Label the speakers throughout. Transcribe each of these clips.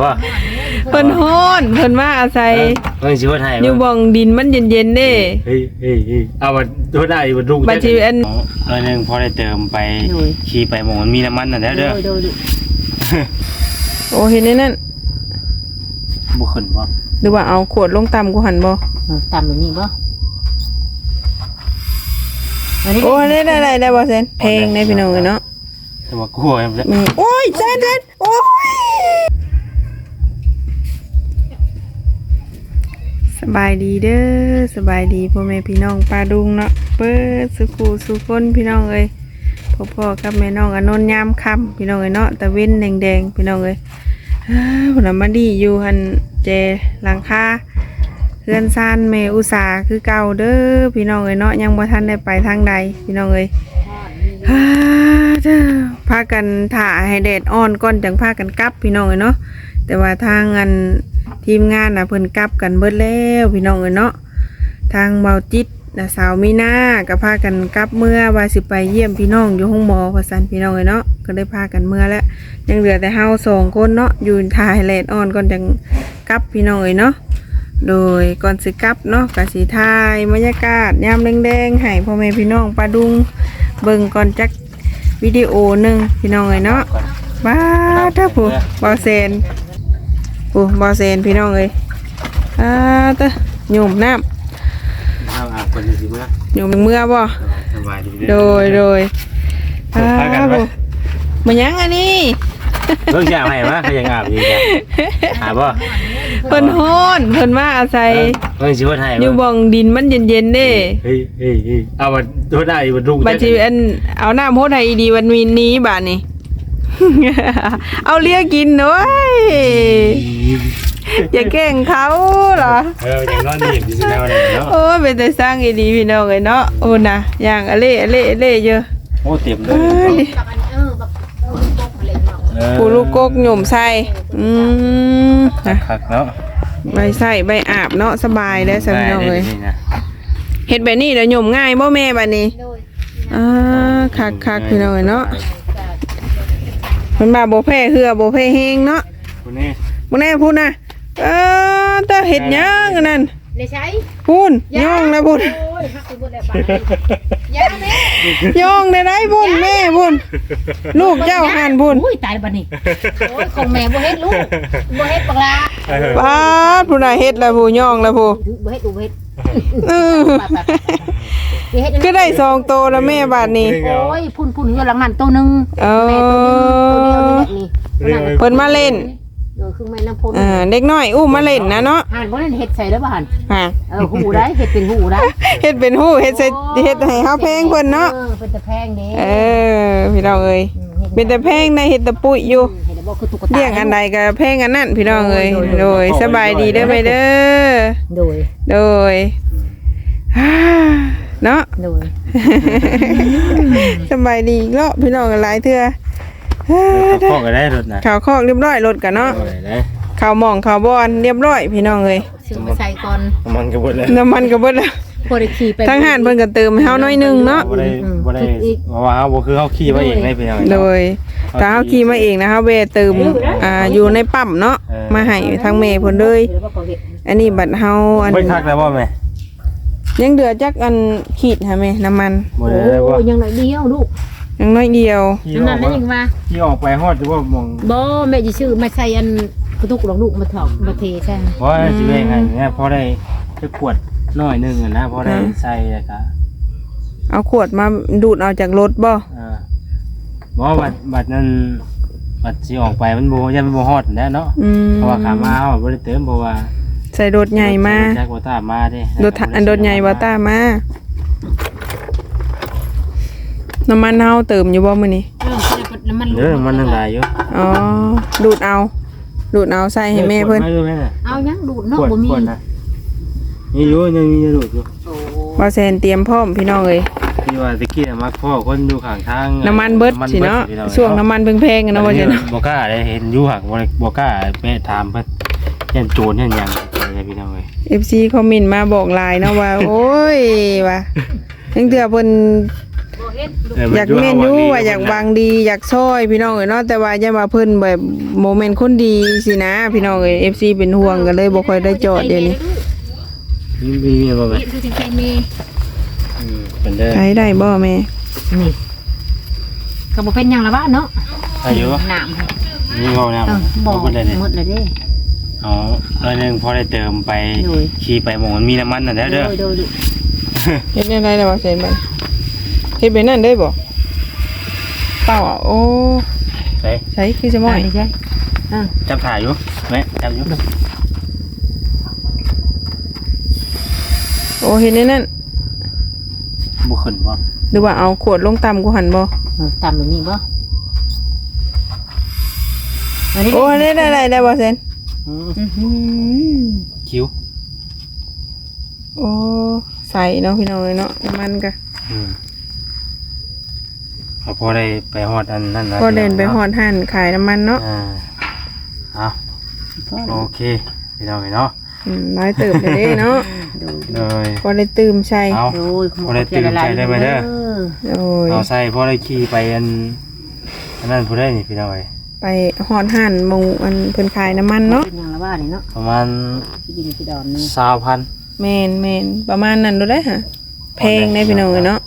Speaker 1: บ่
Speaker 2: เพิ่นฮ้อนเพิ่นมาอาศัย
Speaker 1: เพิ่นสิว่าไทย
Speaker 2: อยู่บ่องดินมันเย็นๆเด้
Speaker 1: เฮ้ยเฮ้ยเฮ้ยเอามาโทษได้บ่ลูก
Speaker 2: บัดสิอัน
Speaker 1: ร้อยหนึงพอได้เติมไปขี่ไปหมองมันมีน้ำมันน่ะแล้ว
Speaker 3: โด
Speaker 1: เด้อย
Speaker 3: โดย
Speaker 2: โอ้เห็นในนั้น
Speaker 1: บ่ขึ้นบ่
Speaker 2: หรือว่าเอาขวดลงต่ำกูหันบ่
Speaker 3: ตามแบบนี้บ่อันนี้
Speaker 2: โอ้ได้ได้ได้ได้บ่เซนเพลงในพี่น้องเอ้ยเนาะ
Speaker 1: แต่ว่ากลัวแม่น
Speaker 2: อืมโอ้ยเซนเซนโอ้ย สบายดีเด้อสบายดีพ่อแม่พี่น้องปลาดุงเนาะเปิดสุขูสุคนพี่น้องเอ้ยพ่อพ่อกับแม่น้องอนนยามค่ำพี่น้องเอ้ยเนาะตะเว้นแดงๆพี่น้องเอ้ยอ้าวผลมาดีอยู่หันเจหลังคาเพื่อนซ่านแม่อุสาคือเก่าเด้อพี่น้องเอ้ยเนาะยังบ่ทันได้ไปทางใดพี่น้องเอ้ยฮ่าเด้อพากันถ่าให้แดดอ่อนก่อนจังพากันกลับพี่น้องเอ้ยเนาะแต่ว่าทางอัน ทีมงานน่ะเพิ่นกลับกันเบิดแล้วพี่น้องเอ้ยเนาะทางเบาจิตน่ะสาวมีนาก็พากันกลับเมื่อว่าสิไปเยี่ยมพี่น้องอยู่ห้องหมอว่าซั่นพี่น้องเอ้ยเนาะก็ได้พากันเมื่อแล้วยังเหลือแต่เฮาสองคนเนาะอยู่ถ่ายแดดอ่อนก่อนจังกลับพี่น้องเอ้ยเนาะโดยก่อนสิกลับเนาะก็สิถ่ายบรรยากาศยามแดงๆให้พ่อแม่พี่น้องปลาดุงเบิ่งก่อนจักวิดีโอหนึ่งพี่น้องเอ้ยเนาะบ้าถ้าผู้บอเซน ผู้บอเซนพี่น้องเอ้ยอ่าเตะหยุ่มน้
Speaker 1: เอาอาบคนสิมาำ
Speaker 2: หยุ่มเมื่อบ่
Speaker 1: สบายดี
Speaker 2: โดยโดย
Speaker 1: เออพากันไป
Speaker 2: ผู้มันยังอันนี้
Speaker 1: เพิ่งจะอาบให้มาเขายังอาบอยู่จ้ะอาบบ่
Speaker 2: เพิ่นฮ้อนเพิ่นมาอาศัย
Speaker 1: เพิ่นสิว่าไทย
Speaker 2: อยู่บ่องดินมันเย็นๆเด้
Speaker 1: เฮ้ยเฮ้ยเฮ้ยเอามาโทษได้บ่ลูก
Speaker 2: บัดสิอันเอาน้ำโพดให้อีดีวันมีนี้บาดนี้ เอาเลี้ยกินเว้ยอย่าแกล้งเขาเหรอ
Speaker 1: เออยังนอนนี่ดิสิแนวเลยเนาะ
Speaker 2: โอ้ยเป็นแต่สร้างอีดีพี่น้องเลยเนาะโอ้นะอย่างอะเล่อะเล่อะเล่เยอะ
Speaker 1: โอ้เต็มเล
Speaker 2: เอ้
Speaker 1: ย
Speaker 2: ย
Speaker 3: กับอันเออแบบเออลูกอะไรเนาะ
Speaker 1: เออ
Speaker 2: ปูลูกกกหย่มใส่อืมนะ
Speaker 1: คักเนาะ
Speaker 2: ใบใส่ใบอาบเนาะสบายได้อสำน้องเลย
Speaker 1: ได้นะ
Speaker 2: เฮ็ดแบบนี้แล้วหย่มง่ายบ่แม่บัดนี้
Speaker 3: โดย
Speaker 2: อ่าคักคักพี่น้องเอ้ยเนาะ มันมาบ่แพ้เหือบ่แพ้แฮงเนาะ
Speaker 1: คนนี้
Speaker 2: บ่แน่พูดนะเออตาเฮ็ดหยังอันนั่น
Speaker 3: เลยใช้
Speaker 2: พูนย่องนะพูน
Speaker 3: โอ้ยฮักไปหมดแล้วบาดยาแม่
Speaker 2: ย่องได้ได้พูนแม่พูนลูกเจ้าหันพูน
Speaker 3: อุ้ยตายแล้วบัดนี้โอ้ยของแม่บ่เฮ็ดลูกบ่เฮ็ดบักลา
Speaker 2: ป้าดผู้น่ะเฮ็ดแล้วผู้ย่องแล้วผู้
Speaker 3: บ่เฮ็ดดูบ่เฮ็ด
Speaker 2: เออ
Speaker 3: ไปๆๆเฮ็ด
Speaker 2: ก็ได้สองโตแล้วแม่บาทนี้
Speaker 3: โอ้ยพุ่นพุ่นเฮือหลังนั้นตัวนึง
Speaker 2: เออ
Speaker 3: แม่ตัวนึงตัวเดียวนี่
Speaker 2: เพิ่นมาเล่น
Speaker 3: เออคือแม่น้ำพ่น
Speaker 2: อ่าเด็กน้อยอู้มาเล่นนะเนาะ
Speaker 3: หันบ่นั่นเฮ็ดใส่แล้วบ่หัน
Speaker 2: ฮะ
Speaker 3: เออหูได้เฮ็ดเป็นหูได้
Speaker 2: เฮ็ดเป็นหู้เฮ็ดใส่เฮ็ดให้เฮาแพงเพิ่นเนาะ
Speaker 3: เออเป็นตะแพงเด้
Speaker 2: เออพี่น้องเอ้ยเป็นแต่แพงในเฮ็ดแต่ปุ้ยอยู่
Speaker 3: เห็น บ่คือตุ๊กตา
Speaker 2: เลี้ยงอันใดก็แพงอันนั้นพี่น้องเอ้ยโดยสบายดีเด้อไปเด้อ
Speaker 3: โดย
Speaker 2: โดยฮ่าเนาะ
Speaker 3: โดย
Speaker 2: สบายดีอีกแล้วพี่น้องหลายเทื่อฮ่า
Speaker 1: พ่อก็ได้รถนะ
Speaker 2: ข่าวคอกเรียบร้อยรถกันเนาะ
Speaker 1: เอาเลยนะ
Speaker 2: ข่าวหมองข่าวบอนเรียบร้อยพี่น้องเอ้ย
Speaker 3: ซื้อมาใส่ก่อน
Speaker 1: มันก็บ่ได้
Speaker 2: น้ำมันก็เบิดแล้ว
Speaker 3: พอได้ขี่ไป
Speaker 2: ทั้งหานเพิ่นก็เติมให้เฮาหน้อยหนึงเนาะ
Speaker 1: บ่ได้บ่ได้ว่าเฮาบ่คือเฮาขี่มาเองได้เป็นยังไง
Speaker 2: โดย ถ้าเฮาขี่มาเองนะเฮาเวะเติมอ่าอยู่ในปั๊มเนาะ
Speaker 1: เออ
Speaker 2: มาให้ทางแม่เพิ่นเลย
Speaker 3: แล้วก็เฮ็ด
Speaker 2: อันนี้บัดเฮาอัน
Speaker 1: เบิ่งคักแล้วบ่แม่
Speaker 2: ยังเหลือจักอันขีดหาแม่น้ำมัน
Speaker 1: บ่ได้ได้บ่
Speaker 3: โอ้ยังหน่อยเดียวลูก
Speaker 2: ยังน้อยเดียว
Speaker 1: ขี่
Speaker 3: นั่น
Speaker 1: อ
Speaker 3: นั่
Speaker 1: อนก
Speaker 3: นั่นยังว่า
Speaker 1: ขี่ออกไปฮอดหรือว่ามอง
Speaker 3: บ่แม่สิซื้อมาใส่อันกระตุกหลอกลูกมาถอกมาเทใช่
Speaker 1: ว่าสิเว้งไงเนี่ยพอได้ไปขวดน้อยหนึงอะนะพอได้ใส่แล้วก็
Speaker 2: เอาขวดมาดูดเอาจากรถบ่
Speaker 1: เออ บ่บัดบัดนั้นบัดสิออกไปมันบ่ยังมันบ่ฮอดแน่เนาะ
Speaker 2: อืม
Speaker 1: เพราะว่าขามาเฮาบ่ได้เติมเพราะว่า
Speaker 2: ใส่รถใหญ่มา
Speaker 1: จากบ่ตามมาเด้
Speaker 2: รถถังอันรถใหญ่บ่ตามมาน้ำมันเฮาเติมอยู่บ่มื้อนี้
Speaker 3: เออน้ำมัน
Speaker 1: เด้อมันทั้งหลายอยู่
Speaker 2: อ๋อดูดเอา ดูดเอาใส่ให้แม่เพิ่น
Speaker 1: ขวดาดูแม่น่ะ
Speaker 3: เอายังดูดเนาะ
Speaker 1: ขวด
Speaker 3: บ่มี
Speaker 1: ขวดนะมีอยู่ยังมีอยู่อยู่
Speaker 3: โอ้
Speaker 2: บ่แซนเตรียมพร้อมพี่น้องเอ้ย
Speaker 1: ที่ว่าตะกี้น่ะมักพ่อคนอยู่ข้างทาง
Speaker 2: น้ำมันเบิดสิเนาะช่วงน้ำมันแพงๆกันเนาะว่า
Speaker 1: เนา
Speaker 2: จังเนาะ
Speaker 1: บ่กล้าได้เห็นอยู่หักบ่ได้บ่กล้าไปถามเพิ่นยันโจรยันหยังอะไรพี่น้องเอ้ย
Speaker 2: FC คอมเมนต์มาบอกหลายเนาะว่า โอ้ยว่าจังเทื่อเพิ่น
Speaker 3: เฮ็ดลูก
Speaker 1: เออ
Speaker 2: อยากแม่นอยู่ว่าอยากวางดีอยากช่วยพี่น้องเอ้ยเนาะแต่ว่าอย่ามาเพิ่นแบบโมเมนต์คนดีสินะ พี่น้องเอ้ย FC เป็นห่วงกันเลยบ่ค่อยได้จอดเดี๋ยวนี้
Speaker 1: มีมีมีบ่แม่ เป็นเด้อ
Speaker 2: ใช้ได้บ่แม่
Speaker 3: นี่ก็บ่เป็นหยังละบ้านเนาะ
Speaker 1: อายุ
Speaker 3: น้ำ
Speaker 1: มีบ่นะ
Speaker 3: เออบ่
Speaker 1: บ่ได้เลย
Speaker 3: หมดเลยเด้
Speaker 1: อ๋อร้อยหนึงพอได้เติมไป
Speaker 3: โดย
Speaker 1: ขี่ไปหมองมันมีน้ำมันน่ะเด้อ
Speaker 3: โด
Speaker 1: เด้อย
Speaker 3: โดย
Speaker 2: เฮ็ดได้ไรแล้วบ่เซ็นบัดเฮ็ดไปนั่นได้บ่เปล่าอะโอ้
Speaker 1: ไป
Speaker 2: ใช้คือจะม้อย
Speaker 3: ใช่อ่า
Speaker 1: จับถ่ายอยู่แม่จับอยู่
Speaker 2: โอ้เฮ็ดในนั่น
Speaker 1: บ่ขึ้นบ่
Speaker 2: หรือว่าเอาขวดลงต่ำกูหันบ่
Speaker 3: เออตามแบบนี้บ่อันนี้
Speaker 2: โอ้ได้ได้ได้ได้บ่เซ็น
Speaker 1: อืม
Speaker 3: อื้อหือ
Speaker 1: คิ้ว
Speaker 2: โอ้ใส่เนาะพี่น้องเอ้ยเนาะน้ำมันก็
Speaker 1: อืมเอาพอได้ไปฮอดอันนั่นนะ
Speaker 2: ก็เดินไปฮอดหันขายน้ำมันเนาะ
Speaker 1: อ่าเอาโอเคพี่น้องเนาะ
Speaker 2: อืมน้อยเติบเลยเด้เนาะ
Speaker 3: โดย
Speaker 1: เลย
Speaker 2: ก็ได้ตื่มใช่
Speaker 1: เอา
Speaker 3: โดย
Speaker 1: บ่ได้ตื่นใจได้ไหมเด้อ
Speaker 2: โอ้ย
Speaker 1: เอาใส่พอได้ขี่ไปอันอันนั้นผู้ได้นี่พี่น้องเอ้ย
Speaker 2: ไปฮอดหันหมงอันเพิ่นขายน้ำมันเนาะ
Speaker 3: เป็นหยังละบ้านนี่เนาะ
Speaker 1: ประมาณ
Speaker 3: ที่ดินที่ดอนนี่
Speaker 1: 20,000
Speaker 2: แม่นแม่นประมาณนั้นดูได้อฮะแพงได้พี่น้องเอ้ยเนาะ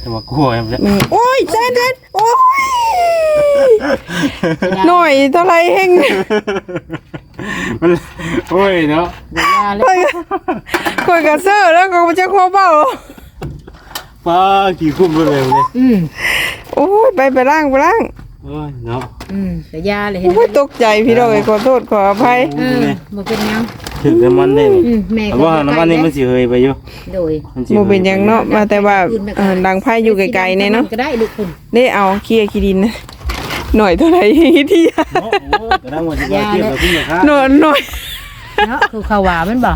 Speaker 1: แต่ว่ากลัวแม่นจ้ะ
Speaker 2: แม่นโอ้ยเซ็นเซ็นโอ้ยหน่อยเท่าไรแห่ง
Speaker 1: มันโอ้ยเนาะ
Speaker 3: เวลาเลย
Speaker 2: ข่อยก็ข่อยก็เซอร์แล้วก็บ่จะคอเบ้า
Speaker 1: ป้ากี่คุ้มไปเลยเลย
Speaker 3: อืม
Speaker 2: โอ้ยไปไปล้างไปล้าง
Speaker 1: โอ้ยเนาะ
Speaker 3: อืมแต่ยาเลยเห็น
Speaker 2: โอ้ยตกใจพี่น้องเอ้ยขอโทษขออภัย
Speaker 3: เออบ่เป็นหยัง
Speaker 1: ถึงน้ำมันได้นี่
Speaker 3: อืมแม่
Speaker 1: แต่ว่าน้ำมันนี่มันสิเฮยไปอยู่
Speaker 3: โดย
Speaker 1: มันสิ
Speaker 2: บ่เป็นหยังเนาะมาแต่ว่าเออดังไพ่อยู่ไกลๆเนี่ยเนาะ
Speaker 3: ก็ได้ลูกคุณ
Speaker 2: ได้เอาเคลียร์ขี้ดินนะ หน่อยเท่าไหร่ที่
Speaker 1: เนาะโอ้ยแต่ละวันสิว่าเทียบกับที่ราคา
Speaker 2: หน่อยหน่อย
Speaker 3: เนาะคือข้าวหวานมันบ่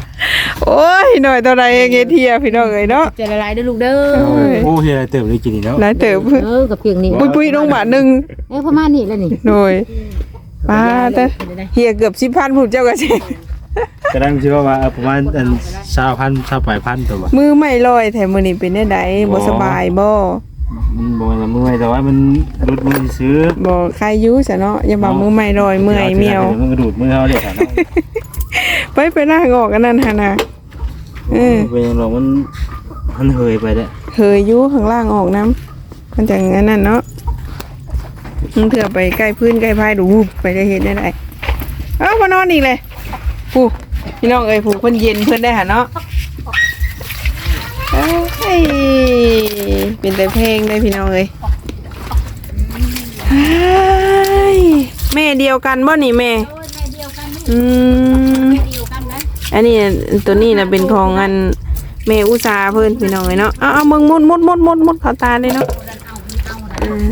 Speaker 2: โอ้ยหน่อยเท่าไหร่เองเทียพี่น้องเอ้ยเนาะ
Speaker 3: จะละลายเด้อลูกเด้อ
Speaker 2: โอ้ย
Speaker 1: โอ้ยอะไรเติมได้กินนี่เนาะ
Speaker 2: หลายเติบ
Speaker 3: เออกับเพียงนี้
Speaker 2: ปุ้ยปุ้ยลงบาทหนึง
Speaker 3: เอ้ยประมาณนี้แล้วนี่
Speaker 2: หน่อยป้าแต่เฮียเกือบ10,000พูดเจ้าก็สิ
Speaker 1: กระดังสิว่าว่าเออประมาณอัน20,000 28,000ตัวบ่
Speaker 2: มือไม่ลอยแถมมื้อนี้เป็นได้ใดบ่สบายบ่
Speaker 1: มันบ่ละเมื่อยแต่ว่ามันรุดมือซื้อ
Speaker 2: บ่ใครอยู่ซะเนาะอย่าบอกมือไม่ลอยเมื่อยเมียว
Speaker 1: มันกระดูดมือเฮาเด้ค่ะเนาะ
Speaker 2: ไปไปนั่งออกกันนั่นหั่นน่ะเออ
Speaker 1: เป็นหยังหรอกมันมันเฮยไปแล้ว
Speaker 2: เคยอยู่ข้างล่างออกน้ำมันจังอันนั้นเนาะมึงเถื่อไปใกล้พื้นใกล้พายดูวูบไปได้เห็นได้ไดเอ้ามานอนอีกเลยผู้พี่น้องเอ้ยผู้เพิ่นเย็นเพิ่นได้หะเนาะเอ้ย เป็นแต่เพลงเลยพี่น้องเอ้ยเฮ้ยแม่เดียวกันบ่นี่แม่
Speaker 3: โอ้ยแม่เดียวกันนี่
Speaker 2: อืม
Speaker 3: แม่เดียวกันนะ
Speaker 2: อันนี้ตัวนี้นะเป็นของอันแม่อุตสาเพิ่นพี่น้องเอ้ยเนาะเอาเอามึงมุดมุดมุดมุดมุดเขาตาเลยเนาะ
Speaker 3: เอาเอานะ
Speaker 2: อืม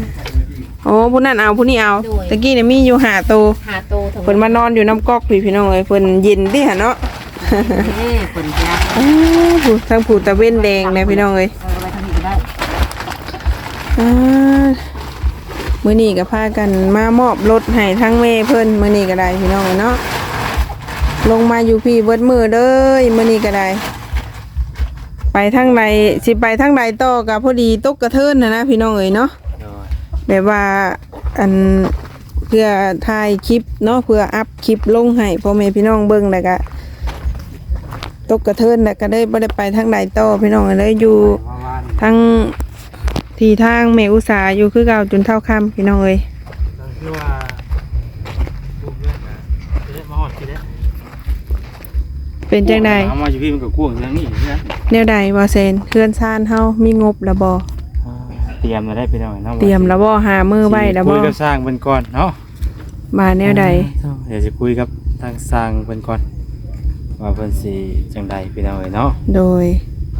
Speaker 2: โอ้ผู้นั้นเอาผู้นี้เอา
Speaker 3: โดย
Speaker 2: ตะกี้เนี่ยมีอยู่หาตัว
Speaker 3: หาโตถึง
Speaker 2: เพิ่นมานอนอยู่น้ำก๊อกพี่พี่น้องเอ้ยเพิ่นเย็นดิหะเนาะ
Speaker 3: แม่คนยา
Speaker 2: อ้าวผู้ทั้งผู้ตะเว้นแดงเลยพี่น้องเอ้ย อ่ามื้อนี้ก็พากันมามอบรถให้ทั้งแม่เพิ่นมื้อนี้ก็ได้พี่น้องเอ้ยเนาะลงมาอยู่พี่เบิดมือเด้อมื้อนี้ก็ได้ไปทางใดสิไปทางใดต่อก็พอดีตกกระเทินนะนะพี่น้องเอ้ยเนาะแบบว่าอันเพื่อถ่ายคลิปเนาะเพื่ออัพคลิปลงให้พ่อแม่พี่น้องเบิ่งแล้วก็ตกกระเทินแล้วก็ได้บ่ได้ไปทางใดต่อพี่น้องเลยอยู่ทั้ง ที่ทางแม่อุตสาอยู่คือเก่าจนเท่าค่ำพี่น้องเอ้ย
Speaker 1: คือว่ารูปเรื่องนะจะได้มาฮอดสิได้
Speaker 2: เป็นจังใด
Speaker 1: เอามาอยู่พี่มันก็กวางอย่างนี้นะ
Speaker 2: แนวใดบ่เซนเพื่อนซ่านเฮามีงบแล้วบ่
Speaker 1: เตรียมมาได้ไปหน่อยเนาะ
Speaker 2: เตรียมแล้วบ่หามือไว้แล้ว
Speaker 1: คุ
Speaker 2: บ่
Speaker 1: ยกับสร้างเป็นก่อนเนาะ
Speaker 2: มาแนวใด
Speaker 1: เดี๋ยวจะคุยกับทางสร้างเป็นก่อนว่าเพิ่นสิจังใดพี่น้องเอ้ยเนาะ
Speaker 2: โดย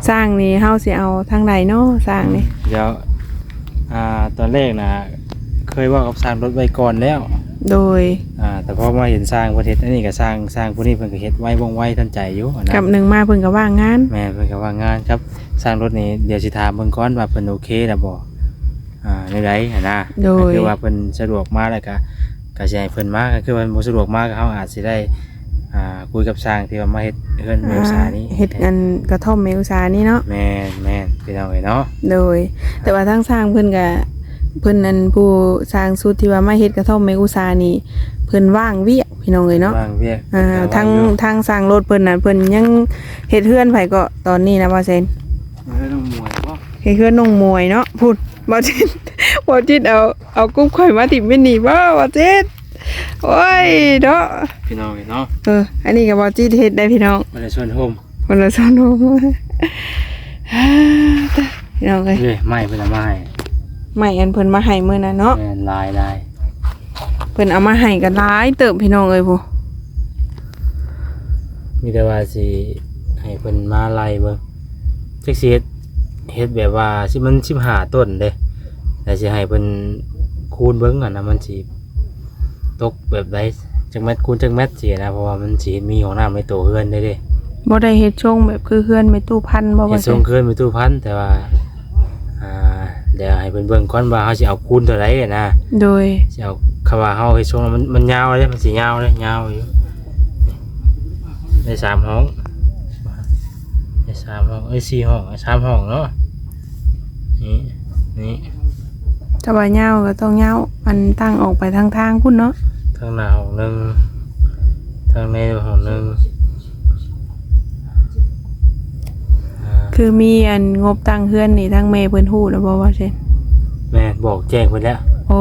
Speaker 2: สร้างนี่เฮาสิเอาทางใดเนาะสร้างนี่
Speaker 1: เดี๋ยวอ่า ตอนแรกนะเคยว่ากับสร้างรถไว้ก่อนแล้ว
Speaker 2: โดย
Speaker 1: อ่าแต่พอมาเห็นสร้างประเทศอันนี้ก็สร้างสร้างผู้นี้เพิ่นก็เฮ็ดไว้ว่องไวทันใจอยู่นะ
Speaker 2: กับหนึ่งมาเพิ่นก็ว่างงาน
Speaker 1: แม่เพิ่นก็ว่างานครับ สร้างรถนี้เดี๋ยวสิถามเพิ่นก่อนว่าเพิ่นโอเคแล้วบ่อ่าในใดหันนะ
Speaker 2: โดย
Speaker 1: ก็คือว่าเพิ่นสะดวกมาแล้วก็ก็สิให้เพิ่นมาก็คือว่าบ่สะดวกมาก็เฮาอาจสิได้อ่าคุยกับสร้างที่ว่ามาเฮ็ดเฮือนเมลสานี้
Speaker 2: เฮ็ดอันกระท่อมเมอุตสานี่เนาะ
Speaker 1: แม่นแม่นพี่น้องเอ้ยเนาะ
Speaker 2: โดย แต่ว่าทางสร้างเพิ่นก็ เพิ่นนั้นผู้สร้างสุดที่ว่ามาเฮ็ดกระท่อมเมอุตสานี่เพิ่นว่างเวียกพี่น้องเอ้ยเนาะ
Speaker 1: ว่างเวียก
Speaker 2: อ่าทางทางสร้างรถเพิ่นน่ะเพิ่นยังเฮ็ดเฮือนไผก็ตอนนี้นะบ่เซน
Speaker 1: เฮ้ยต้องมวยบ่
Speaker 2: เฮ็ดเฮือนน้องมวยเนาะพูดบ่จิตบ่จิตเอาเอากุ๊บข่อยมาติดไม่หนีบ่บ่จิตโอ้ยเนาะ
Speaker 1: พี่น้องเอ้ยเนาะ
Speaker 2: เอออันนี้ก็บ่จิตเฮ็ดได้พี่น้อง
Speaker 1: บ่ได้ชวนโฮม
Speaker 2: คนละสอนโมพี่น้องเอ้ย
Speaker 1: เอ้ยไม่เพิ่นเอามา ให้
Speaker 2: ไม่อันเพิ่นมาให้มื้อน่ะเนาะ
Speaker 1: แม่นลายลาย
Speaker 2: เพิ่นเอามาให้กันหลายเติบพี่น้องเอ้ยผู้
Speaker 1: มีแต่ว่าสิให้เพิ่นมาไล่เบิ่งจักสิเฮ็ดเฮ็ดแบบว่าสิมัน15ต้นเด้แต่สิให้เพิ่นคูณเบิ่งอะนะมันสิตกแบบใดจักแมตรคูณจักแมตรสินะเพราะว่ามันสิมีห้องน้ำในตัวเฮือนได้เด้
Speaker 2: บ่ได้เฮ็ดช่งแบบคือเฮือนไม่ตู้พันบ่
Speaker 1: เห็
Speaker 2: ว่า
Speaker 1: น
Speaker 2: ซั่
Speaker 1: ส่งคืนไปตู้พันแต่ว่าอ่า เดี๋ยวให้เพิ่นเบิ่งก่อนว่าเฮาสิเอาคูณเท่าไหร่อะนะ
Speaker 2: โดย
Speaker 1: สิเอาคำว่าเฮาเฮ็ดส่งแล้วมันมันยาวเลยมันสิยาวเลยยาวอยู่ในสามห้องในสามห้องเอ้ยสี่ห้องสามห้องเนาะนี่นี่
Speaker 2: ถ้าว่าเหย้าก็ต้องเหย้ามันตั้งออกไปทางทางพุ่นเนาะ
Speaker 1: ทางหน้าห้องหนึงทางในห้องหนึงอ่า
Speaker 2: คือมีอันงบตั้งเฮือนนี่ทางแม่เพิ่นฮู้แล้วบ่ว่าซั่น
Speaker 1: แม่บอกแจ้งเพิ่นแล้ว
Speaker 2: โอ้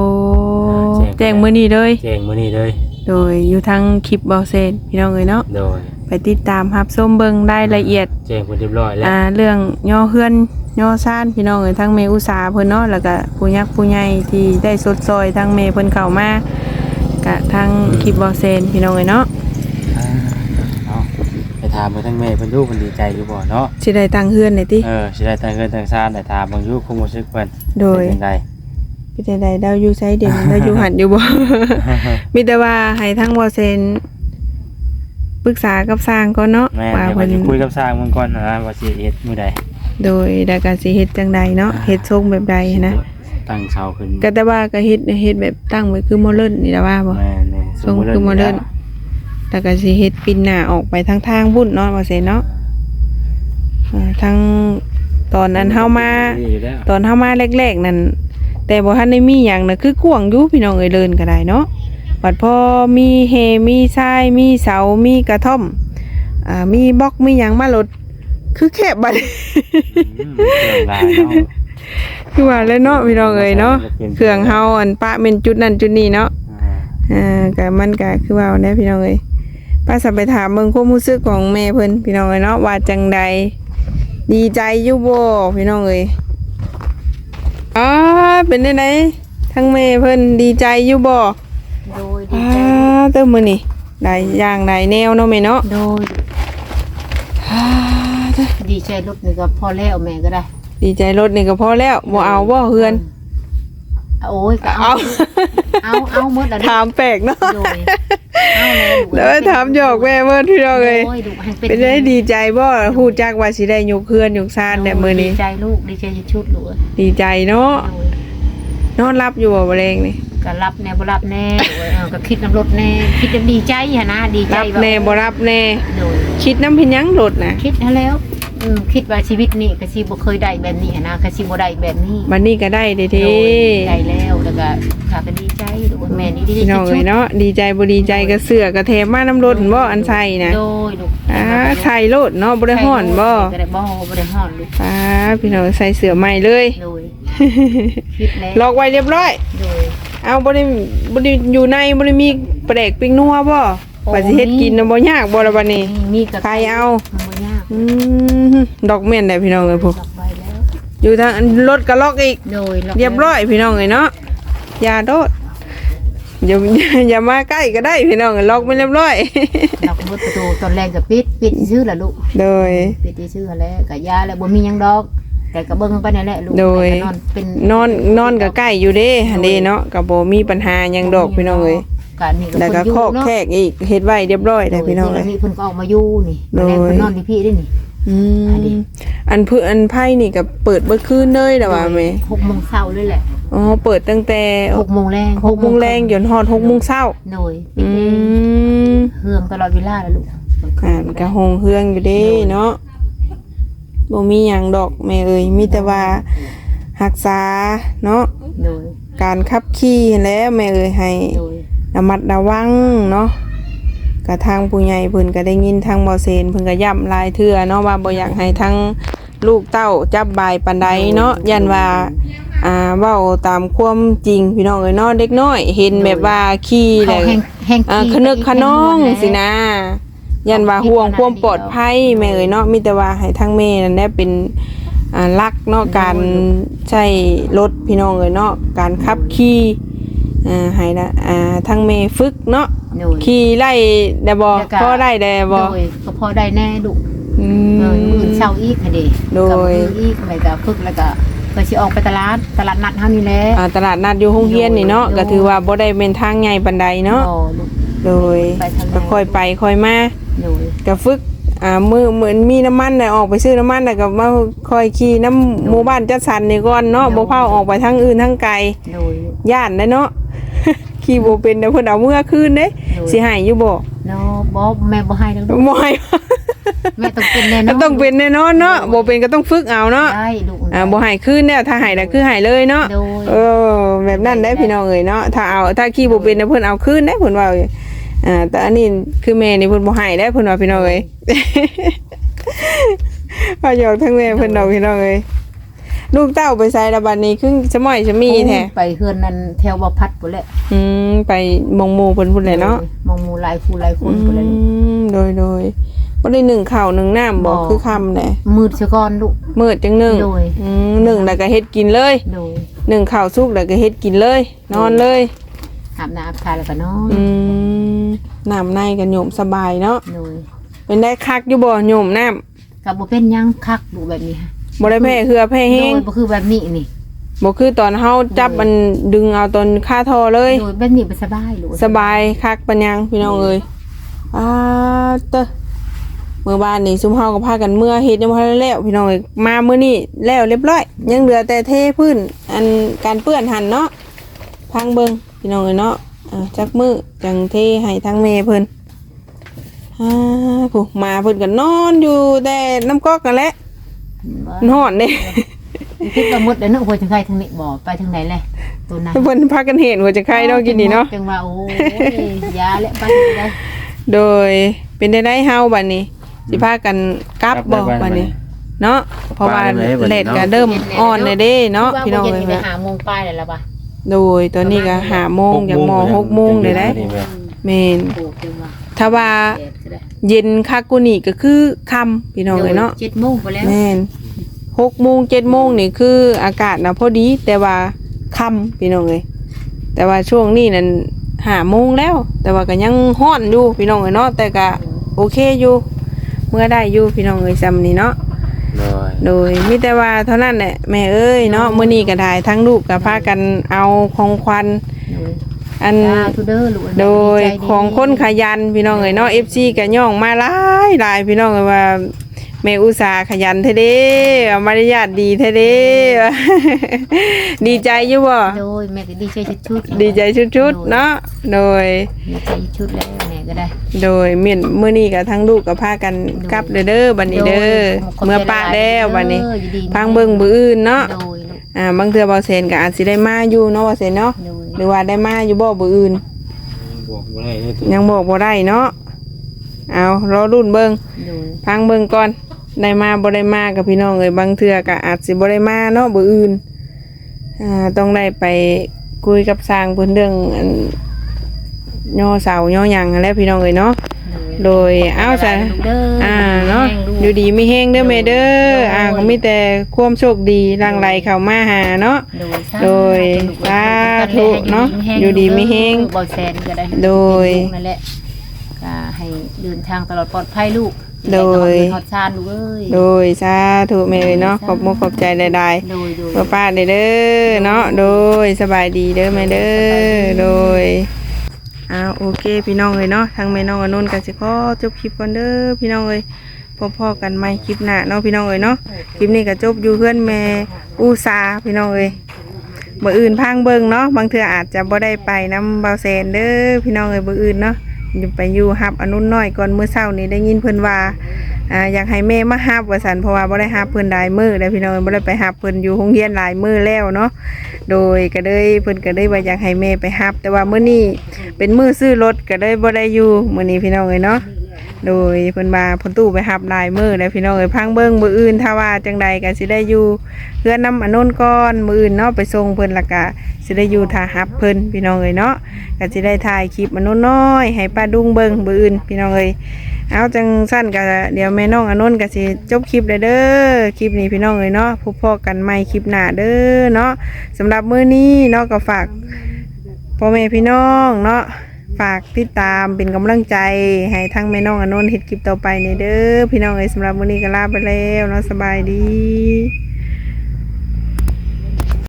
Speaker 1: แจ้ง
Speaker 2: แจ้งมื้อนี้เลย
Speaker 1: แจ้งมื้อนี้เลย
Speaker 2: โดยอยู่ทางคลิปเบาเซนพี่น้องเอ้ยเนาะ
Speaker 1: โดย
Speaker 2: ไปติดตามรับชมเบิ่งรายละเอียด
Speaker 1: แจ้งเพิ่นเรียบร้อยแล้ว
Speaker 2: อ่าเรื่องย่อเฮือนย่อซ่านพี่น้องเอ้ยทั้งเมอุตสาเพิ่นเนาะแล้วก็ผู้ยักษ์ผู้ใหญ่ที่ได้สดซอยทั้งเมเพิ่นเข้ามากะทั้งคลิปบอเซนพี่น้องเอ้ยเนาะ
Speaker 1: เนาะไป ถามเพิ่นทั้งแม่เพิ่นดูเพิ่นดีใจอยู่บ่เนาะ
Speaker 2: สิได้ตั้งเฮือนได้ติ
Speaker 1: เออสิได้ตั้งเงินตั้งซ่านได้ถามเบิ่งอยู่คงบ่ซึกเพิ่น
Speaker 2: โดย
Speaker 1: เป็นจังได
Speaker 2: เป็นจังไดดาวอยู่ไสเด่นดาวอยู่หันอยู่บ่ มีแต่ว่าให้ทั้งบอเซนปรึกษากับสร้างก่อนเนาะ
Speaker 1: แม่
Speaker 2: ว่า
Speaker 1: เดี๋ยว
Speaker 2: เพิ่
Speaker 1: เพิ่น
Speaker 2: น
Speaker 1: สิคุยกับสร้างเบิ่งก่อนนะว่าสิเฮ็ดมื้อใด
Speaker 2: โดยแล้วก็สิเฮ็ดจังใดเนาะเฮ็ดทรงแบบใดนะ
Speaker 1: ตั้งเสาขึ้น
Speaker 2: ก็แต่ว่าก็เฮ็ดเฮ็ดแบบตั้งไว้คือโมเดิร์นนี่ล่ะว่าบ่
Speaker 1: แม่นี่
Speaker 2: ทรงคือโมเดิร์น แล้ว ก็สิเฮ็ดปินหน้าออกไปทางทางบุ่นเนาะว่าเซนเนาะอ่าทางตอนนั้นเฮามา
Speaker 1: ดีอยู่แล้ว
Speaker 2: ตอนเฮามาแรกๆนั่นแต่บ่ทันได้มีหยังน่ะคือกว้างอยู่พี่น้องเอ้ยเลินก็ได้เนาะบัดพอมีเฮมีทรายมีเสามีกระท่อมอ่ามีบล็อกมีหยังมาลดคือแคบบัด
Speaker 1: อืมเครื่องลายเนาะ
Speaker 2: คือว่าแล้วเนาะพี่น้องเอ้ยเนาะเครื่องเฮาอันปะเป็นจุดนั้นจุดนี้เนาะ
Speaker 1: อ่า
Speaker 2: อ่าก็มันก็คือว่าแน่พี่น้องเอ้ย ป้าสับไปถามเบิ่งความรู้สึกของแม่เพิ่นพี่น้องเอ้ยเนาะว่าจังใดดีใจอยู่บ่พี่น้องเอ้ยอ๋อเป็นได้ไหนทั้งแม่เพิ่นดีใจอยู่บ่
Speaker 3: โดยดี
Speaker 2: อ่า
Speaker 3: ใจ
Speaker 2: เติมมื้อนี่ได้อย่างได้แนวเนาะแม่เนาะ
Speaker 3: โดย
Speaker 2: อ่าเด้อ
Speaker 3: ดีใจรถนี่ก็พอแล้วแม่ก็ได้
Speaker 2: ดีใจรถนี่ก็พอแล้วบ่เอาบ่เฮือน
Speaker 3: โอ้ยก็
Speaker 2: เอา
Speaker 3: เอาเอาเอาหมดแล้ว
Speaker 2: ถามแปลกเนาะ
Speaker 3: โดยเอาแล้ว
Speaker 2: แล้วถามหยอกแม่เพิ่นพี่น้องเอ้ย
Speaker 3: โอ้ยดูให้
Speaker 2: เป็นได้ดีใจบ่ฮู้จักว่าสิได้ยกเฮือนยกซานแต่มื้อนี้
Speaker 3: ดีใจลูกดีใจชุดลูก
Speaker 2: ดีใจเนาะ
Speaker 3: โดย
Speaker 2: นอนรับอยู่บ่บ่แรงนี่
Speaker 3: ก็รับแน่บ่รับแน่โอ้ยเออก็คิดน้ำรถแน่คิดน้ำดีใจหะนะดีใจ
Speaker 2: รับ
Speaker 3: ว่า
Speaker 2: แน่บ่รับแน่
Speaker 3: โดย
Speaker 2: คิดน้ำเพินหยังโดดนะ
Speaker 3: คิดให้แล้ว อืมคิดว่าชีวิตนี้ก็สิบ่เคยได้แบบนี้หะนะก็สิบ่ได้แบบนี้
Speaker 2: บัดนี้ก็ได้เด้
Speaker 3: โด
Speaker 2: ที
Speaker 3: ยได้แล้วแล้วก็ข้าก็ดีใจลูกแม่นี่ดีใจ
Speaker 2: พี่น้องเอ้ยเนาะดีใจบ่ดีใจก็เสือก็แถมมาน้ำรถบ่อันใส่นะ
Speaker 3: โดยลูก
Speaker 2: อ่าใส่รถเนาะบ่ได้ฮ้อนบ่
Speaker 3: ก็ได้บ่บ่ได้ฮ้อนลูก
Speaker 2: อ่าพี่น้องใส่เสื้อใหม่เลย
Speaker 3: โดยคิดแล้ว
Speaker 2: ล็อกไว้เรียบร้อย
Speaker 3: โดย
Speaker 2: เอาบ่ได้บ่ได้อยู่ในบ่ได้มีแปลกปิ้งนัวบ่
Speaker 3: โอ้
Speaker 2: ว่าสิเฮ็ดกินน่ะบ่ยากบ่ล่ะบัดนี้
Speaker 3: มีกับ
Speaker 2: ใครเอา
Speaker 3: บ่ยาก
Speaker 2: อืมดอกเม่นได้พี่น้องเอ้ยพวก
Speaker 3: ล็อกไว้แล้ว
Speaker 2: อยู่ทางอันรถก็ล็อกอีก
Speaker 3: โดยล็อก
Speaker 2: เรียบร้อยพี่น้องเอ้ยเนาะอย่าโดดอย่าอย่ามาใกล้ก็ได้พี่น้องล็อกไม่เรียบร้อย
Speaker 3: ล็อกประตูตอนแรกก็ปิดปิดชื่อล่ะลูก
Speaker 2: โดย
Speaker 3: ปิดชื่อแล้วก็ยาแล้วบ่มีหยังดอกแต่ก็เบิ่งไปนั่นแหละลูก
Speaker 2: โดย
Speaker 3: แต่ก็นอนเป็น
Speaker 2: นอนนอนก็ใกล้อยู่เด้หันเด้เนาะก็บ่มีปัญหาหยังดอกพี่น้องเอ้ย
Speaker 3: ก็นี่ก็
Speaker 2: แล้วก็
Speaker 3: เพิ่น
Speaker 2: คอก
Speaker 3: ยู่เนาะ
Speaker 2: แขกอีกเฮ็ดไว้เรียบร้อยได้พี่น้อง
Speaker 3: โด
Speaker 2: เอ้
Speaker 3: ย
Speaker 2: ย
Speaker 3: นี่เพิ่นก็ออกมาอยู่นี่
Speaker 2: โดย
Speaker 3: แม่เพิ่นนอนที่พี่ได้นี่
Speaker 2: อื
Speaker 3: อันนี้
Speaker 2: มอันเพื่ออันไพ่นี่ก็เปิดเบิดคืนเลยแต่ว่าแม่
Speaker 3: หกโมงเช้าเลยแหละ
Speaker 2: อ๋อเปิดตั้งแต่
Speaker 3: หกโมงแรง
Speaker 2: 6โมงแรงจนฮอด6โมงเช้า
Speaker 3: โดย
Speaker 2: อืม
Speaker 3: เฮืองตลอดเวลาแล้วลูก
Speaker 2: อ่านกะหงเฮืองอยู่เด้เนาะบ่มีหยังดอกแม่เอ้ยมีแต่ว่ารักษาเนาะ
Speaker 3: โดย
Speaker 2: การขับขี่แหล้วแม่เอ้ยให้
Speaker 3: โดย
Speaker 2: ระมัดระวังเนาะกระทางผู้ใหญ่เพิ่นก็ได้ยินทางบ่เซนเพิ่นก็ย้ำหลายเทื่อเนาะว่าบ่อยากให้ทั้งลูกเต้าจับบายปานใดเนาะยันว่าอ่าเว้าตามความจริงพี่น้องเอ้ยเนาะเด็กน้อย เห็นแบบว่าขี่
Speaker 3: เขา
Speaker 2: แล้ว
Speaker 3: แห้งแห้ง
Speaker 2: อ่า
Speaker 3: ขี้
Speaker 2: ขนึกขนองสินะยันว่าห่วงความปลอดภัยแม่เอ้ยเนาะมีแต่ว่าให้ทั้งแม่นั่นแหละเป็นอ่ารักเนาะการใช้รถพี่น้องเอ้ยเนาะการขับขี่ อ่าให้นะอ่าทั้งแม่ฝึกเนาะ
Speaker 3: โดย
Speaker 2: ขี่ไล่ได้บ่
Speaker 3: แล้วก็
Speaker 2: พอได้ได้บ่
Speaker 3: โดยก็พอได้แน่ลูก
Speaker 2: อื
Speaker 3: เออมื้อ
Speaker 2: ม
Speaker 3: เช้าอีกค่ะเด้
Speaker 2: โดย
Speaker 3: กับมื้ออีกแล้วก็ฝึกแล้วก็ก็สิออกไปตลาดตลาดนัดเฮานี่แหละ
Speaker 2: อ่าตลาดนัดอยู่โรงเรียนนี่เนาะ
Speaker 3: โดย
Speaker 2: ก็ถือว่าบ่ได้เป็นทางใหญ่ปานใดเนาะ
Speaker 3: อ๋อลูก
Speaker 2: โดย
Speaker 3: ไปทางไหน
Speaker 2: ก็ค่อยไปค่อยมา
Speaker 3: โดย
Speaker 2: ก็ฝึก อ่ามือเหมือนมีน้ำมันน่ะออกไปซื้อน้ำมันน่ะก็มาค่อยขี่น้ำหมู่บ้านจัดสรรนี่ก่อนเนาะบ่เผาออกไปทางอื่นทางไกล
Speaker 3: โดย
Speaker 2: ย่านได้เนาะ ขี่บ่เป็นแต่เพิ่นเอาเมื่อคืนเด้
Speaker 3: โดย
Speaker 2: สิให้อยู่บ่
Speaker 3: เนาะบ่แม่บ่ให้แล้วลูก
Speaker 2: บ่ให้
Speaker 3: แม่ต้องเป็นแน่น
Speaker 2: ก็
Speaker 3: อน
Speaker 2: ต้องเป็นแน่นอนเนาะบ่เป็นก็ต้องฝึกเอาเนาะ
Speaker 3: ได้ลูก
Speaker 2: อ่าบ่ให้คืนแล้วถ้าให้น่ะคือให้เลยเนาะ
Speaker 3: โดย
Speaker 2: เออแบบนั้นได้พี่น้องเอ้ยเนาะถ้าเอาถ้าขี่บ่เป็นนะเพิ่นเอาคืนได้เพิ่นว่า อ่าแต่อันนี้คือแม่นี่เพิ่นบ่ให้ได้เพิ่นว่าพี่น้องเอ้ยพาหยอกทั้งแม่เพิ่นดอกพี่น้องเอ้ยลูกเต้าไปใส่ละบัดนี้คือสมอยจะมีแท้
Speaker 3: ไปเฮือนนั้นแถวบ่พัดพุ่นแหละ
Speaker 2: อืมไปมองหมู่เพิ่นพุ่นแหละเนาะ
Speaker 3: มองหมู่หลายคู่หลายคนพุ่นแหละ
Speaker 2: อืมโดยโดยบ่ได้หนึ่งข้าวหนึ่งน้ำบ่
Speaker 3: บ่
Speaker 2: คือคำแหละ
Speaker 3: มืดซะก่อนลูก
Speaker 2: มืดจังหนึ่ง
Speaker 3: โดย
Speaker 2: อืมหนึ่งแล้วก็เฮ็ดกินเลย
Speaker 3: โดย
Speaker 2: หนึ่งข้าวสุกแล้วก็เฮ็ดกินเลย นอนเลย
Speaker 3: อาบน้ำอาบทาแล้วก็นอน
Speaker 2: อืม น้ำในกันโยมสบายเนาะ
Speaker 3: โดย
Speaker 2: เป็นได้คักอยู่บ่โยมน้
Speaker 3: ก็บ่เป็นหยังคักลูกแบบนี้ฮะำ
Speaker 2: บ่ได้แพ้เหือแพ้
Speaker 3: โด
Speaker 2: แห้ง
Speaker 3: ยบ่คือแบบนี้นี่
Speaker 2: บ่คือตอนเฮาจับมันดึงเอาตอนค่าทอเลย
Speaker 3: โดยแบบนี้บ่สบายลูก
Speaker 2: สบายคักปัญญังพี่น้องเอ้ยอ้าเตอะเมื่อบ้านนี่ซุมเฮาก็พากันเมื่อเฮ็ดยังบ่ทันแล้วพี่น้องเอ้ยมามื้อนี้แล้วเรียบร้อย ยังเหลือแต่เทพื้นอันการเปื้อนหันเนาะพังเบิ่งพี่น้องเอ้ยเนาะอ่า จักมือจังเทให้ทั้งแม่เพิ่นอ่าผู้มาเพิ่นก็นอนอยู่แต่น้ำก๊อกกันแหละนอนเด้
Speaker 3: คิดว่าหมดแล้วเนาะหัวจังไคทางนี้บ่ไปทางไหนแหละตัวนั้น
Speaker 2: เพิ่นพากันเห็นว่าจะใครเนาะกินนี่เนาะ
Speaker 3: จังว่าโอ้ยยาและไปได้
Speaker 2: โดยเป็นได้ได้เฮาบัดนี้สิพากันกลับบ่บัดนี้เนาะเพราะว่าเลดก็เริ่มอ่อนเลยเด้เนาะพี่น้อง
Speaker 3: เอ้
Speaker 2: เอ้
Speaker 3: ย
Speaker 2: ย
Speaker 3: ไปหาโมงป้ายแล้วล่ะบ่ะ
Speaker 2: โดยตอนนี้ก็หาโมงอย่างมอหกโมงเลยได้แม่น
Speaker 3: โอ้จังว่า
Speaker 2: ถ้าว่า
Speaker 3: แดดก็ได้
Speaker 2: เย็นคักกูนี่ก็คือค่ำพี่น้องเอ้ยเนาะ
Speaker 3: จ็ดโมงไปแล้ว
Speaker 2: แม่นหกโมงเจ็ดโมงนี่คืออากาศนะพอดี แต่ว่าค่ำพี่น้องเอ้ยแต่ว่าช่วงนี้นั่นหาโมงแล้ว แต่ว่าก็ยังฮ้อนอยู่พี่น้องเอ้ยเนาะแต่ก็โอเคอยู่ เมื่อได้อยู่พี่น้องเอ้ยซ้ำนี่เนาะ
Speaker 1: โดย
Speaker 2: โดยมีแต่ว่าเท่านั้นแหละแม่เอ้ยเนาะมื้อนี้ก็ได้ทั้งลูกก็พากันเอาของขวัญ
Speaker 3: โดย
Speaker 2: อัน
Speaker 3: สาธุเด้อลูก
Speaker 2: โดย
Speaker 3: ใจ
Speaker 2: ของคนขยันพี่น้องเอ้ยเนาะ FC ก็ย่องมาหลายหลายพี่น้องเอ้ยว่าแม่อุตสาห์ขยันแท้เด้เอามารยาทดีแท้เด้ดีใจอยู่บ่
Speaker 3: โดยแม่ก็ดีใจชุดๆ
Speaker 2: ดีใจชุดๆเนาะโดย
Speaker 3: ดีใจชุดแล้วแม่ ก็ได้
Speaker 2: โดยเมียนมื้อนี้ก็ทั้งลูกก็พากันกลับเด้อเด้อบัดนี้เด้อ
Speaker 3: ขบใจ
Speaker 2: เมื่อป้าแล้วบัดนี้
Speaker 3: เด้ออยู่ดี
Speaker 2: พังเบิ่งบื้ออื่นเนาะ
Speaker 3: โดยลูก
Speaker 2: อ่าบางเทื่อบ่เซนก็อาจสิได้มาอยู่เนาะว่าเซนเนาะ
Speaker 3: โดย
Speaker 2: หรือว่าได้มาอยู่บ่บื้ออื่น
Speaker 1: บอกบ่ได้เลยตัว
Speaker 2: ยังบอกบ่ได้เนาะเอารอรุ่นเบิ่ง
Speaker 3: โดย
Speaker 2: พังเบิ่งก่อนได้มาบ่ได้มากับพี่น้องเอ้ยบางเทื่อก็อาจสิบ่ได้มาเนาะบื้ออื่นอ่าต้องได้ไปคุยกับสร้างเพิ่นเรื่องอัน ย่อเสาย่อหยังนั่นแหละพี่น้องเอ้ยเนาะโดยเอาซะ
Speaker 3: เด้อ
Speaker 2: อ่าเนาะ
Speaker 3: แห้งลูก
Speaker 2: อยู่ดีไม่แห้งเด้อแม่เด้ออ่าก็มีแต่ความโชคดีหลังไหลเข้ามาหาเนาะโดยสาธุเนาะอยู่ดีมีแฮง
Speaker 3: บ่แซนก็ได้
Speaker 2: โดย
Speaker 3: ลูกนั่นแหละก็ให้เดินทางตลอดปลอดภัยลูก
Speaker 2: โดย
Speaker 3: ฮอดชานลูกเอ้ย
Speaker 2: โดยสาธุแม่เอ้ยเนาะขอบมุกขอบใจใด
Speaker 3: โดยโดย
Speaker 2: ๆเพื่อป้าเด้อเด้อเนาะโดยสบายดีเด้อแม่เด้อโดย อ้าวโอเคพี่น้องเลยเนาะทางแม่น้องอนุนกันสิขอจบคลิปกันเด้อพี่น้องเลยพอๆกันใหม่คลิปหน้าเนาะพี่น้องเลยเนาะคลิปนี้ก็จบอยู่เพื่อนแม่อูซาพี่น้องเอ้ยมื่ออื่นพังเบิงเนาะบางเทื่ออาจจะบ่ได้ไปน้ำเบาแซนเด้อพี่น้องเอ้ยมื่ออื่นเนาะ ไปอยู่ฮับอนุนน้อยก่อนมื้อเช้านี้ได้ยินเพิ่นว่าอ่าอยากให้แม่มาฮับว่าสันเพราะว่าบ่ได้ฮับเพิ่นหลายมื้อแล้วพี่น้องบ่ได้ไปฮับเพิ่นอยู่โรงเรียนหลายมื้อแล้วเนาะโดยก็เลยเพิ่นก็เลยว่าอยากให้แม่ไปฮับ แต่ว่ามื้อนี้เป็นมื้อซื้อรถก็เลยบ่ได้อยู่มื้อนี้พี่น้องเอ้ยเนาะ โดยเพิ่นมาพิ่นตู้ไปหับลายมือแล้วพี่น้องเอ้ยพังเบิ่งมืออื่นถ้าว่าจังใดก็สิได้อยู่เพื่อนนำอนนก้อนมืออื่นเนาะไปส่งเพิ่นละก็สิได้อยู่ท่าหับเพิ่นพี่น้องเอ้ยเนาะก็สิได้ถ่ายคลิปอนนน้อยให้ป้าดุ้งเบิ่งมืออื่นพี่น้องเอ้ยเอาจังสั้นก็เดี๋ยวแม่น้องอนนก็สิจบคลิปเลยเด้อคลิปนี้พี่น้องเอ้ยเนาะพบพอกันใหม่คลิปหน้าเด้อเนาะสำหรับมื้อนี้เนาะก็ฝากพ่อแม่พี่น้องเนาะ ฝากติดตามเป็นกำลังใจให้ทั้งแม่น้องอนนท์เฮ็ดคลิปต่อไปในเด้อพี่น้องเอ้ยสำหรับวันนี้ก็ลาไปแล้วเนาะสบายดี